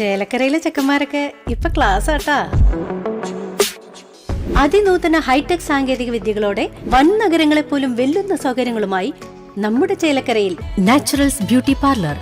ചേലക്കരയിലെ ചെക്കന്മാരൊക്കെ ഇപ്പൊ ക്ലാസ് ആട്ടാ. അതിനൂതന ഹൈടെക് സാങ്കേതിക വിദ്യകളോടെ വൻ നഗരങ്ങളെ പോലും വെല്ലുന്ന സൗകര്യങ്ങളുമായി നമ്മുടെ ചേലക്കരയിൽ Naturals beauty parlour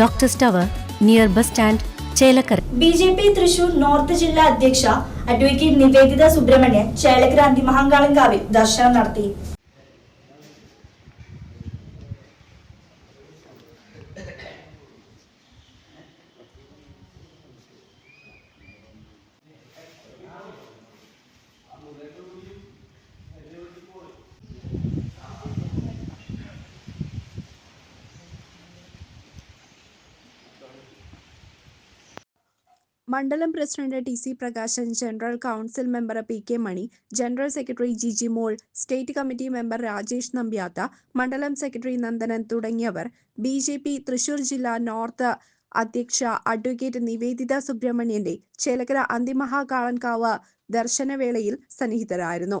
doctor tower near bus stand Chelakkara. B J P Thrissur north ജില്ലാ അധ്യക്ഷ അഡ്വക്കേറ്റ് നിവേദിത സുബ്രഹ്മണ്യൻ ചേലക്കര അന്തിമഹാങ്കാളൻകാവിൽ ദർശനം നടത്തി. മണ്ഡലം president T C Prakashan general council member P K Mani general secretary Jiji Mol state committee member Rajesh Nambiath മണ്ഡലം secretary Nandanan തുടങ്ങിയവർ B J P Thrissur ജില്ലാ north അധ്യക്ഷ അഡ്വക്കേറ്റ് നിവേദിത സുബ്രഹ്മണ്യന്റെ ചേലക്കര അന്തിമഹാകാളൻകാവ് ദർശനവേളയിൽ സന്നിഹിതരായിരുന്നു.